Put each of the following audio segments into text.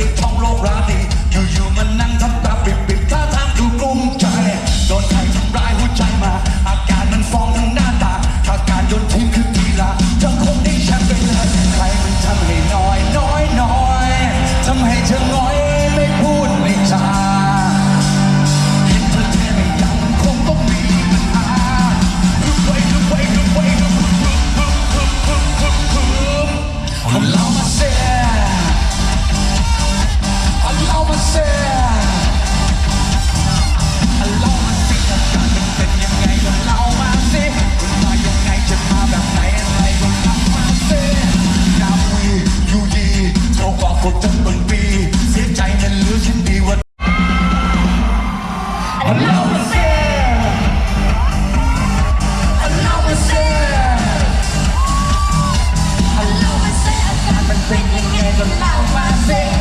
ปิดองโลกรา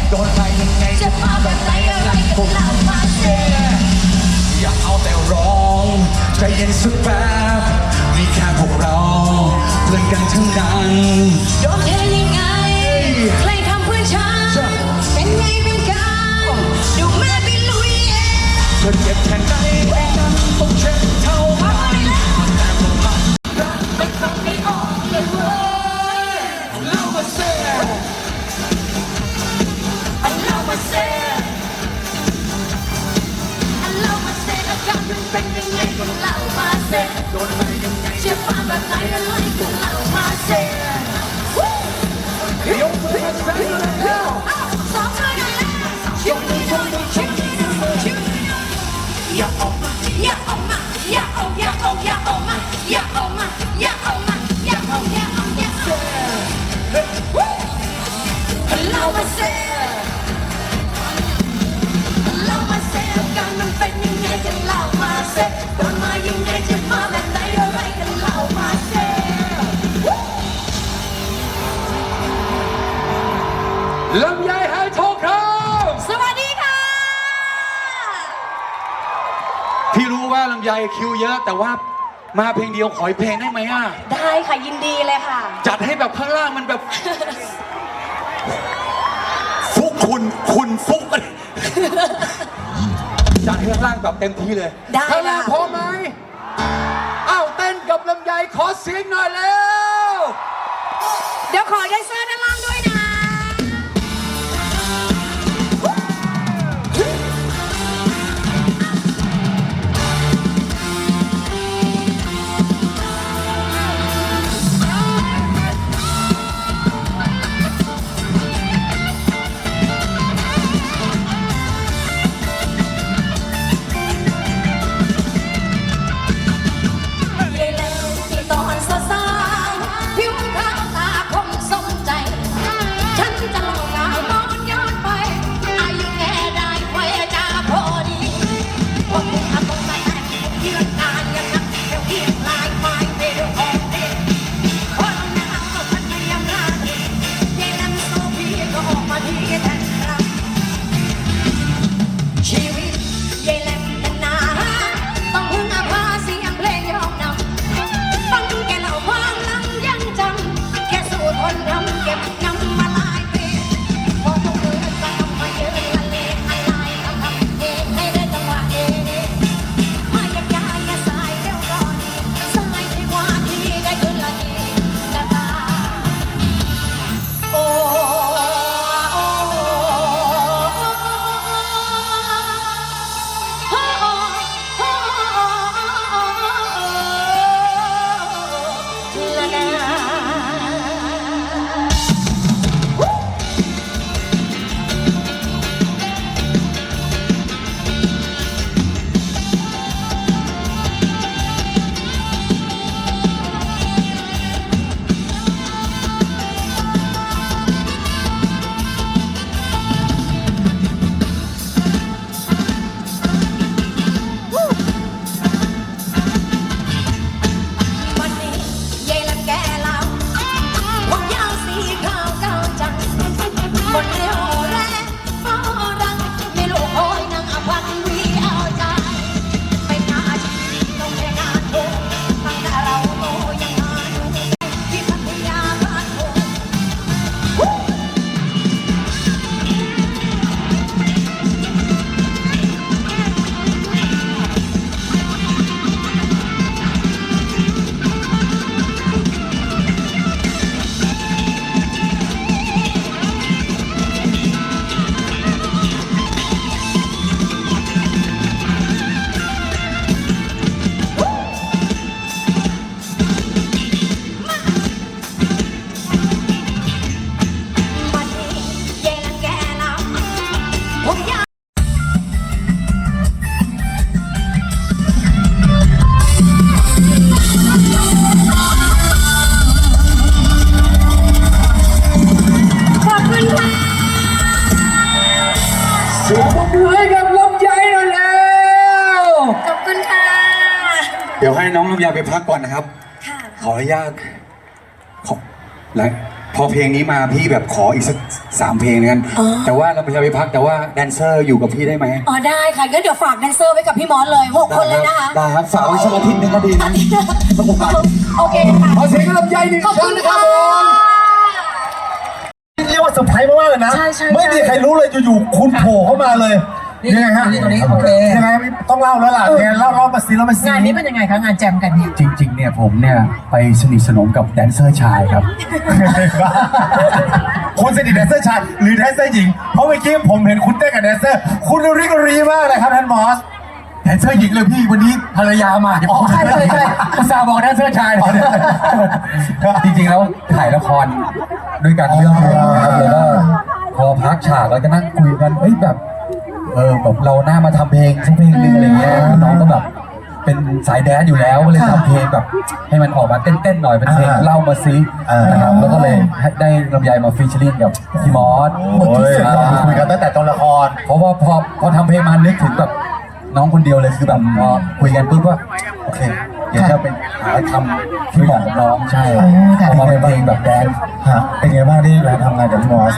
โดนไปยังไงจะมาแบบไหนอะไรก็เล่ามาสิอย่าเอาแต่ร้องใจเย็นสักแป๊บนี่แค่พวกเราเพื่อนกันทั้งนั้นโดนเทยังไง เธอเจ็บแค่ไหนเองนั้นต้องเช็ดเท่านั้นแต่ผมรักรักไม่ทำไม่ออกเลยเว้ยเล่ามาเซ่ Allow me say Allow me say อาการมันเป็นยังไงก็เล่ามาสิโดนไปยังไงจะมาแบบไหนอะไร ล่ามาสิลำไยหายทองคสวัสดีค่ะำพี่รู้ว่าลำไยคิวเยอะ แต่ว่ามาเพลงเดียวขออีกเพลงได้ไหมอะ ได้ค่ะยินดีเลยค่ะ จัดให้แบบข้างล่างมันแบบ ฟุกคุณคุณฟุก จัดให้ข้างล่างแบบเต็มที่เลย ได้ข้างล่างค่ะ พร้อมไหมอ้าวเต้น กับลำไยขอเสียงหน่อยแล้ว เดี๋ยวขอได้เสื้อด้าน ลำไยไปพักก่อนนะครับ ค่ะ ขออนุญาตขอแล้วพอเพลงนี้มาพี่แบบขออีกสักสามเพลงกันอ๋อ แต่ว่าเราจะไปพักแต่ว่าแดนเซอร์อยู่กับพี่ได้ไหมอ๋อได้ค่ะงั้นเดี๋ยวฝากแดนเซอร์ไว้กับพี่มอสเลยหกคนเลยนะคะได้ครับฝากไว้สักอาทิตย์หนึงก็ดีนะโอเคค่ะ ขอเสียงให้ลำไยหนึ่งขอบคคุรั้งณนะครับค่ะผมเรียกว่าเซอร์ไพรส์มากๆเลยนะใช่ใช่ ไม่มีใครรู้เลยอยู่ๆคุณโผล่เข้ามาเลย ยังไงฮะนี่ตรงนี้โอเคยังไงต้องเล่าแล้วล่ะยังไงเล่าเล่ามาสิเล่ามาสิงานนี้เป็นยังไงคะงานแจมกันเนี่ยจริง ๆ เนี่ยผมเนี่ยไปสนิทสนมกับแดนเซอร์ชายครับคุณสนิทแดนเซอร์ชายหรือแดนเซอร์หญิง เพราะเมื่อกี้ผมเห็นคุณเต้นกับแดนเซอร์ คุณริกรีมากเลยครับท่านมอสแดนเซอร์หญิงเลยพี่วันนี้ภรรยามาเดี๋ยวอ๋อใช่ใช่ใช่อุตส่าห์บอกแดนเซอร์ชายจริงๆแล้วถ่ายละครด้วยกันเรื่องนึงนะครับแล้วก็พอพักฉากเราจะนั่งคุยกันเฮ้ยแบบเออแบบเราหน้ามาทำเพลงสักเพลงหนึงอะไรเงี้ยน้องก็แบบเป็นสายแดนซ์อยู่แล้วก็เลยทำเพลงแบบให้มันออกมาเต้นๆหน่อยเป็นเพลงอ่าเล่ามาซิอ่าน นะครับแล้วก็เลยให้ได้ลำไยมาฟีเจอริ่งกับพี่มอสโอ้ยคุยกันตั้งแต่ตอนละคร เพราะว่าพอพอทำเพลงมานึกถึงแบบน้องคนเดียวเลยคือแบบพอคุยกันปุ๊บว่าโอเคเดี๋ยวจะไปหาทำที่เหมาะกับน้องใช่อ๋อค่ะพอมาเป็นเพลงแบบแดนซ์ ฮะเป็นไงบ้างที่เราทำงานกับพี่มอส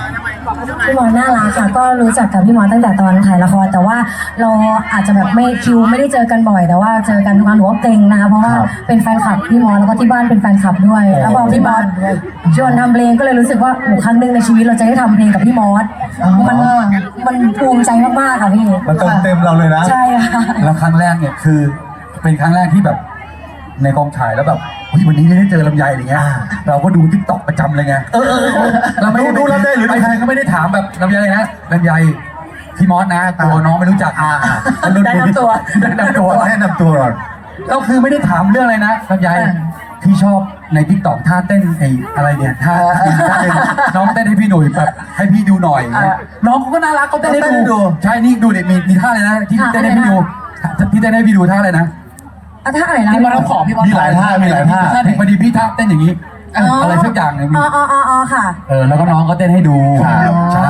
พี่มอสน่ารักค่ะ ก็รู้จักกับพี่มอสตั้งแต่ตอนถ่ายละคร แต่ว่าเราอาจจะแบบไม่คิวไม่ได้เจอกันบ่อย แต่ว่าเจอกันทุกวันหนูว่าเกรงนะคะเพราะว่าครับเป็นแฟนคลับพี่มอสแล้วก็ที่บ้านเป็นแฟนคลับด้วย แล้วพอพี่มอสชวนทำเพลงก็เลยรู้สึกว่าโอ้ครั้งหนึ่งในชีวิตเราจะได้ทำเพลงกับพี่มอสมันมันภูมิใจมากๆค่ะพี่มันเติมเต็มเราเลยนะใช่ค่ะแล้วครั้งแรกเนี่ยคือเป็นครั้งแรกที่แบบ ในกองถ่ายแล้วแบบเฮ้ยวันนี้ได้เจอลำไยอะไรเงี้ยเราก็ดูทิกตอกประจำเลยไงเราไม่ได้ดูลำไยหรือใครก็ไม่ได้ถามแบบลำไยนะลำไยพี่มอสนะตัวน้องไม่รู้จักอ่าแนะนำตัวแนะนำตัวแนะนำตัวก่อนก็คือไม่ได้ถามเรื่องอะไรนะลำไยพี่ชอบในทิกตอกท่าเต้นไอ้อะไรเนี่ยท่าท่าเต้นน้องเต้นให้พี่หนุ่ยแบบให้พี่ดูหน่อยอย่างเงี้ยน้องเขาก็น่ารักเขาเต้นให้เต้นให้ดูดูใช่นี่ดูเด็มีมีท่าอะไรนะที่ท่าเต้นให้พี่ดูที่เต้นให้พี่ดูท่าอะไรนะ อะถ้าอะไรนะพี่มอสต้องขอพี่มอสมีหลายท่ามีหลายท่าท่าพอดีพี่ท่าเต้นอย่างนี้อะไรสักอย่างหนึงอ๋ออ๋ออ๋ออ๋อค่ะ เออแล้วก็น้องก็เต้นให้ดูครับใช่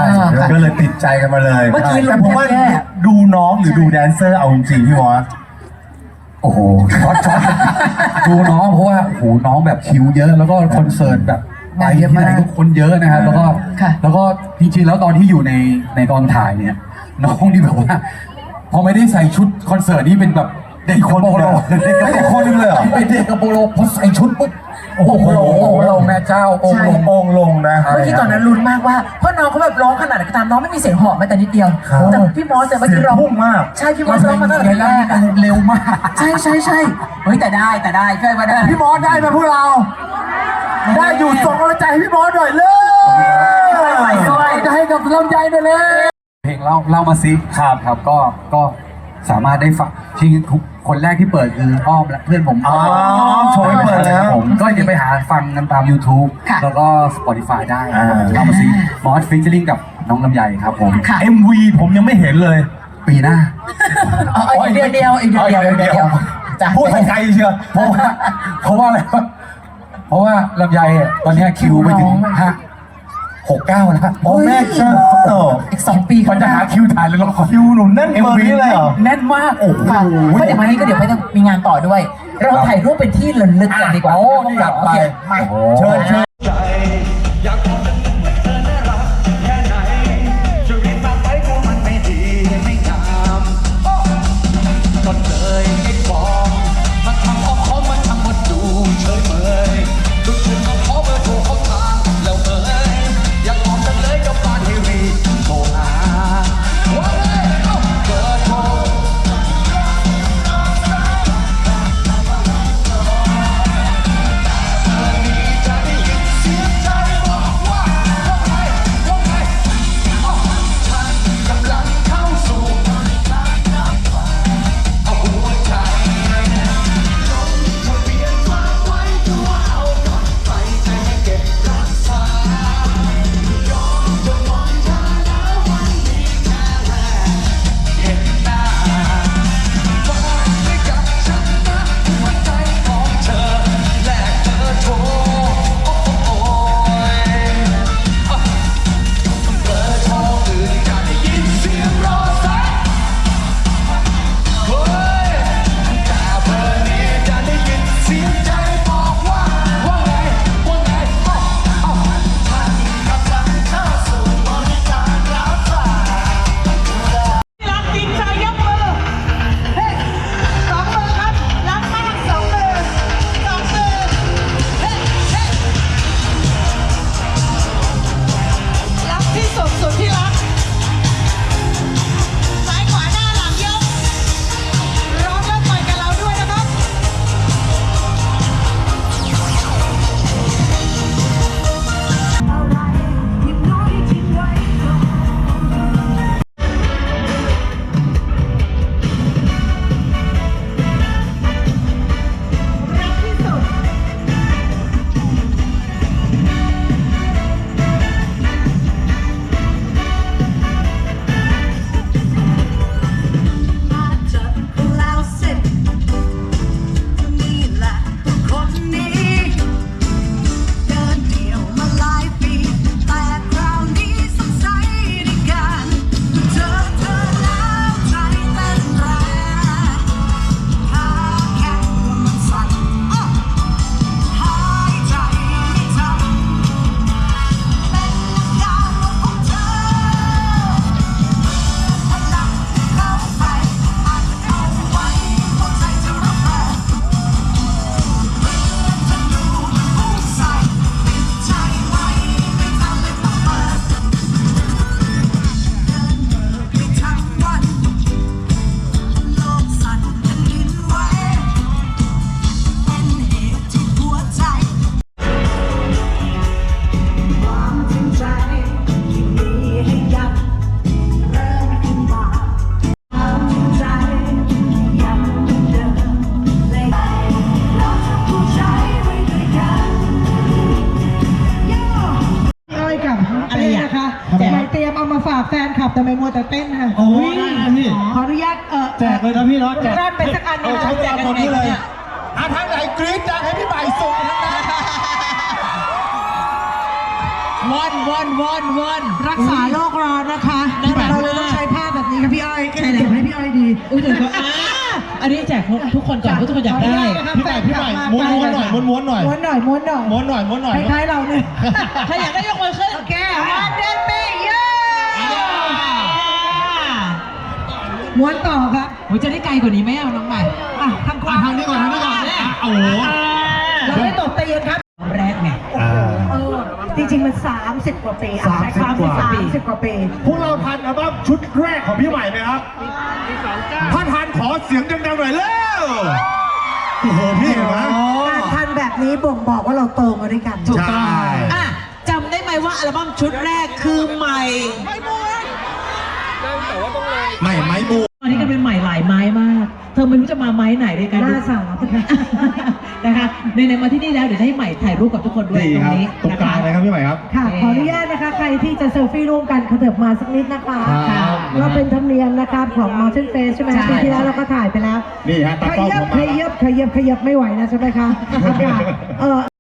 ก็เลยติดใจกันมาเลยเมื่อกี้แต่ผมว่าแย่ ดูน้องหรือดูแดนเซอร์เอาจริงๆพี่มอส โอ้โหช็อตช็อตดูน้องเพราะว่าโอ้โหน้องแบบคิวเยอะ แล้วก็คอนเสิร์ตแบบไปที่ไหนก็คนเยอะนะครับแล้วก็ค่ะ แล้วก็จริงๆแล้วตอนที่อยู่ในในกองถ่ายเนี่ย น้องที่แบบว่า พอไม่ได้ใส่ชุดคอนเสิร์ตนี่เป็นแบบเด็กคนโปโลเด็กคนนึงเลยเหรอเป็นเด็กกระโปโลพอใส่ชุดปุ๊บโอ้โหองค์ลงแม่เจ้าองค์ลงองค์ลงนะเมื่อกี้ตอนนั้นลุ้นมากว่าเพราะน้องเขาแบบร้องขนาดไหนก็ตามน้องไม่มีเสียงหอบแม้แต่นิดเดียวครับแต่พี่มอสแต่เมื่อกี้ร้องเสียงพุ่งมากใช่พี่มอสร้องมาตั้งแต่แรกอะเร็วมาก ใช่ใช่ใช่เฮ้ยแต่ได้แต่ได้ช่วยมาได้พี่มอสได้ไหมพวกเรา ได้อยู่ส่งกำลังใจให้พี่มอสหน่อยเลยไปด้วยจะให้กับลำไยหน่อยเลยเพลงเล่าเล่ามาซิครับครับก็ก็สามารถได้ฟังจริงๆทุก คนแรกที่เปิดคืออ้อมและเพื่อนผมอ๋อโชว์ให้เปิดแล้วผมก็เดี๋ยวไปหาฟังกันตาม YouTube ค่ะแล้วก็ Spotify ได้อ่าเล่ามาซิมอสฟิชเชอริงกับน้องลำไยครับผม ค่ะ MV ผมยังไม่เห็นเลย ปีหน้า เอาเอาอีกเดือนเดียวอีกเดือนเดียวอีกเดือนเดียวจ้ะพูดไปไกลเชียวเพราะว่าเพราะว่าอะไรวะเพราะว่าลำไยอะตอนเนี้ยคิวไปถึงห้า หกเก้าแล้วโอ้แม่เจ้าอีกสองปีมันจะหาคิวถ่ายเลยละครคิวหนุนแน่นเปิดนี่เลยเหรอแน่นมากโอ้โหค่ะก็เดี๋ยววันนี้ก็เดี๋ยวไปต้องมีงานต่อด้วย เราถ่ายรูปเป็นที่ระลึกกันดีกว่าโอ้ต้องจัดไปโอเคมาเชิญเชิญ คลับทำไมมัวแต่เต้นค่ะโอ้ยได้นะพี่ ขออนุญาตเออแจกเลยนะพี่เนาะแจกร่อนไปสักอันหเอนึองใช้ค่ะเวลาตอนนี้เลยอะทางไหนกรี๊ดดังให้พี่ใหม่ส่งทั้งนั้นวอนวอนวอนวอน รักษาโรคร้อนนะคะเราเลยต้องใช้ผ้าแบบนี้ค่ะพี่อ้อยเก็บให้พี่อ้อยดี อุ้ยเดี๋ยวก็อ่าอันนี้แจกทุกคนก่อนเพราะทุกคนอยากได้ พี่ใหม่พี่ใหม่ม้วนม้วนหน่อยม้วนม้วนหน่อยม้วนหน่อยม้วนหน่อยม้วนหน่อยม้วนหน่อย คล้ายๆเราเนี่ย ใครอยากได้ยกมือขึ้นโอเควัน ม้วนต่อครับโอ้ยจะได้ไกลกว่านี้ไหมอะน้องใหม่อะทางขวาทางนี้ก่อนทางนี้ก่อนอะโอ้โหเราไม่ตกตีกันครับแรกไงอ่าเออจริงๆมัน 30 กว่าปีอะใช้คำ30กว่า สามสิบกว่าปีพวกเราทันอัลบั้มชุดแรกของพี่ใหม่ไหมครับถ้าทันขอเสียงดังๆหน่อยเร็วโอ้โหพี่เห็นไหม การทันแบบนี้บ่งบอกว่าเราโตมาด้วยกัน ถูกต้องใช่ อะจำได้ไหมว่าอัลบั้มชุดแรกคือใหม่ ไม่ไม้บูตอนนี้ก็เป็น ใหม่หลายไม้มาก เธอไม่รู้จะมาไม้ไหนด้วยกันหน้าสาวนะคะในในๆมาที่นี่แล้วเดี๋ยวจะให้ใหม่ถ่ายรูปกับทุกคนด้วยดีตรครับงนี้ตรงนะกลาคะงเลยครับพี่ใหม่ครับ ค่ะ ขออนุญาตนะคะ ใครที่จะเซลฟี่ร่วมกันเขติบมาสักนิดนะคะครับ ก็เป็นธรรมเนียมนะครับของ Mountain Face ใช่ไหมใช่ ปีที่แล้วเราก็ถ่ายไปแล้วนี่ฮะขตากล้องยัผบมขมา ยับขยับขยับไม่ไหวนะใช่ไหมคะอากาศเออ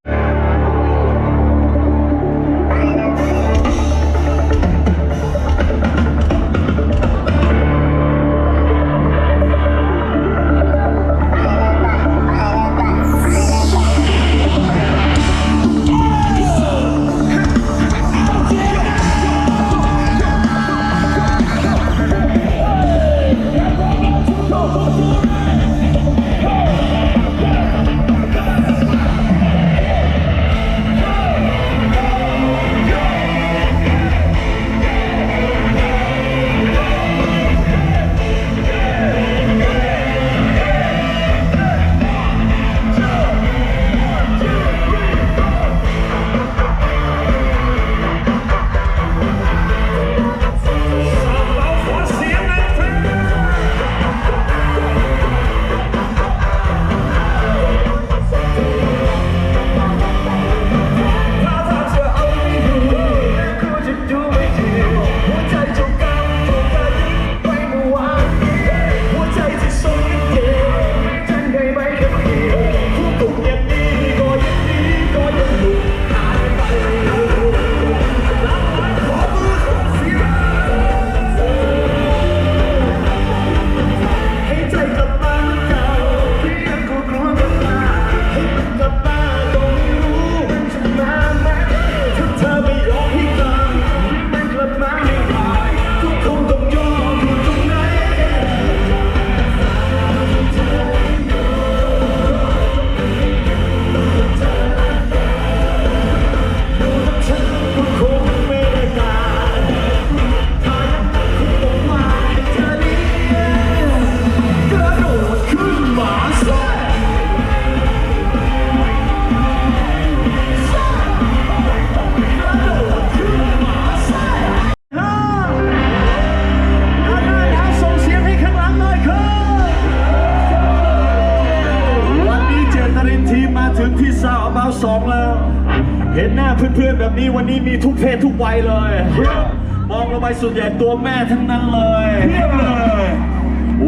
ส่วนใหญ่ตัวแม่ทั้งนั้นเลยเพียบเลย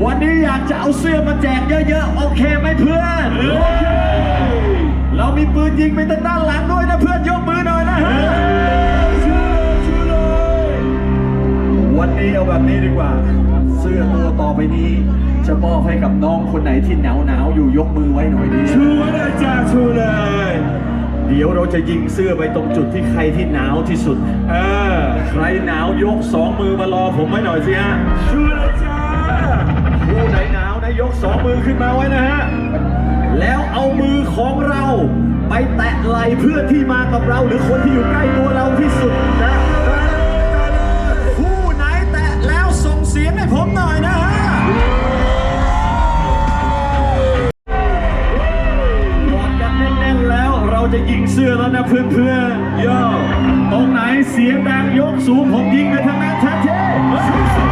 วันนี้อยากจะเอาเสื้อมาแจกเยอะๆ โอเคไหมเพื่อน โอเค เรามีปืนยิงไปทางด้านหลังด้วยนะเพื่อนยกมือหน่อยนะฮะชื่อชื่อเลยวันนี้เอาแบบนี้ดีกว่า เสื้อตัวต่อไปนี้ จะมอบให้กับน้องคนไหนที่หนาวหนาวๆอยู่ยกมือไว้หน่อยดีชูเลยจ้าชูเลย เดี๋ยวเราจะยิงเสื้อไปตรงจุดที่ใครที่หนาวที่สุด เออ ใครหนาวยกสองมือมารอผมไว้หน่อยสิฮะชูเลยจ้าผู้ไหนหนาวนะยกสองมือขึ้นมาไว้นะฮะ แล้วเอามือของเรา ไปแตะไหล่เพื่อนที่มากับเรา หรือคนที่อยู่ใกล้ตัวเราที่สุดนะ เพื่อนเพื่อนโย่ตรงไหนเสียงดังยกสูงผมยิงไปทางนั้นชัดเจน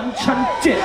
完全见，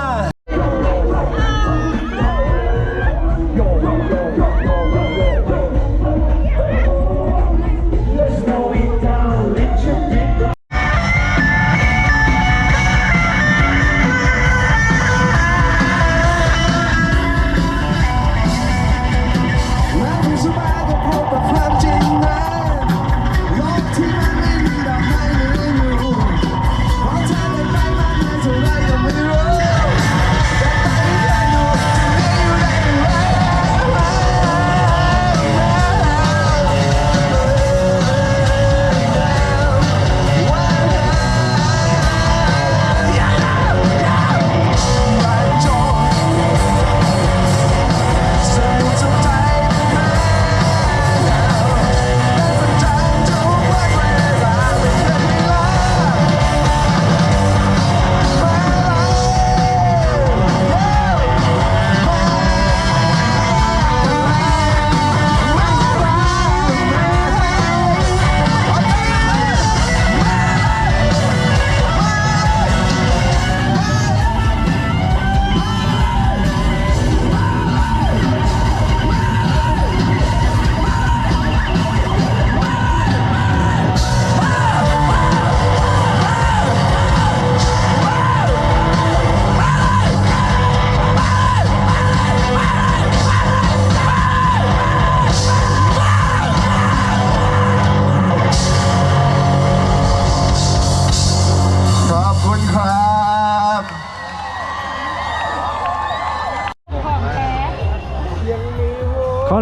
one.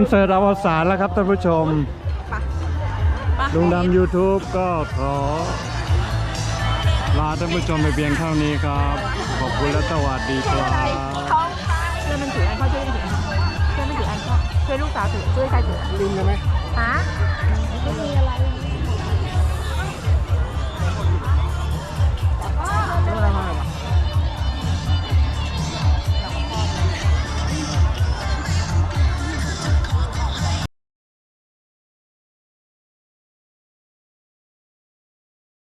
เสิร์ตอวสานแล้วครับท่านผู้ชม ลุงดำ YouTube ก็ขอ ลาท่านผู้ชมไปเพียงเท่านี้ครับ ขอบคุณและสวัสดีครับเพื่อนมันถืออันเข้าช่วยกันถือเพื่อนมันถืออันเข้าช่วยลูกสาวถือช่วยใครถือลืมเลยไหมฮะไม่มีอะไรรู้อะไรมา